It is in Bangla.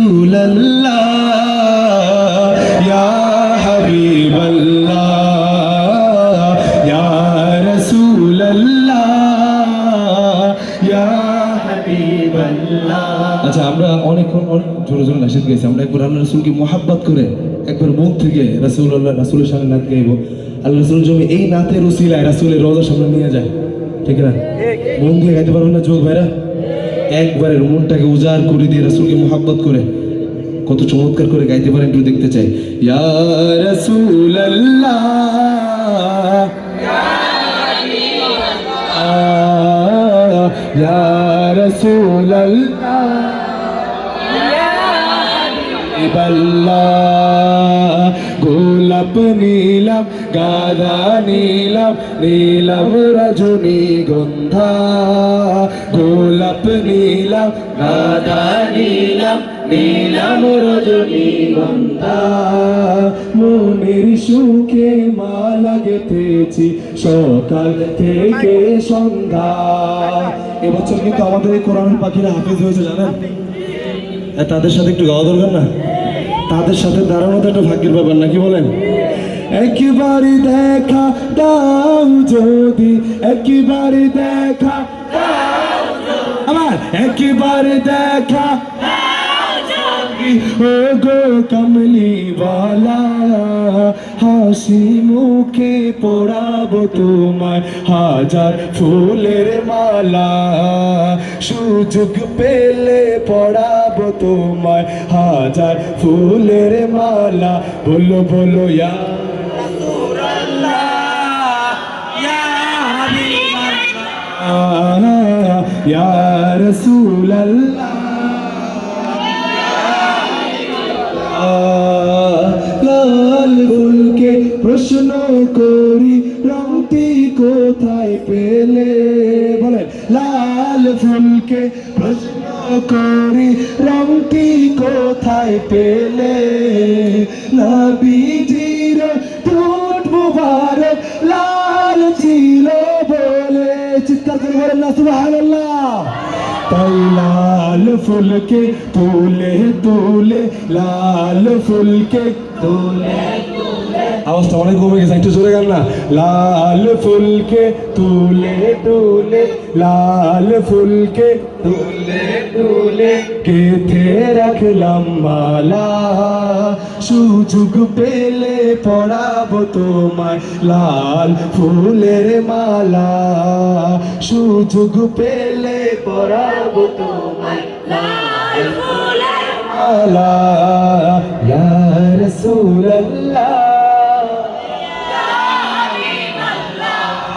رسول الله يا حبيب الله يا رسول الله يا حبيب الله আচ্ছা আমরা অনেকক্ষণ অনেক জোরে জোরে নাসিদ গেছি আমরা একবার আল্লাহ রসুলকে মোহাব্বত করে একবার মন থেকে রাসুল আল্লাহ রাসুলের সামনে নাচ গাইব আল্লাহ রসুল জমি এই নাতের উসিলায় রাসুলের রোজার সামনে নিয়ে যায় ঠিক না মন দিয়ে গাইতে পারবেন না যোগ ভাইরা একবারে মনটাকে উজাড় করে দিয়ে রাসুলকে মোহাব্বত করে কত চমৎকার করে গাইতে পারেন, একটু দেখতে চাই। ইয়া গোলাপ নীলাম গাদা নীলাম নীলাম রজনী গন্ধা। গোলাপ নীলাম গাদা নীলাম নীলাম রজনী গন্ধা। মনের সুখে মালা গেথেছি, সকাল থেকে সন্ধ্যা। এবছর কিন্তু আমাদের এই কোরআন পাখিরা হাফিজ হয়েছে, জানেন? তাদের সাথে একটু গাওয়া দরকার না? তাদের সাথে দাঁড়ানো তো একটা ভাগ্যের ব্যাপার নাকি বলেন একবারই দেখা দাও যদি, একবারই দেখা। আমার একবারই দেখা ও গো কমলি বালা হাসি মুখে পড়াবো তোমায় হাজার ফুলের মালা। সুযোগ পেলে পড়াবো তোমায় হাজার ফুলের মালা। বলো বলো, ইয়া রসুল লাল কোথায় পেলে বলেন, লাল ফুলকে প্রশ্ন করি, রংটি কোথায় পেলে? নবীজির ঠোঁট মুবারক লাল ছিল বলে চিৎকার করে বলেন না, সুবহানাল্লাহ। তাই লাল ফুলকে তুলে তুলে, লাল ফুলকে তুলে আওয়াজটা অনেক কমে গেছে, একটু জোরে গান না। লাল ফুলকে তুলে তুলে, লাল ফুলকে তুলে তুলে কেথে রাখলাম মালা। সুযোগ পেলে পড়াবো তোমায় লাল ফুলের মালা। সুযোগ পেলে পড়াবো তোমায় লাল ফুলের মালা। ইয়া রাসূলুল্লাহ।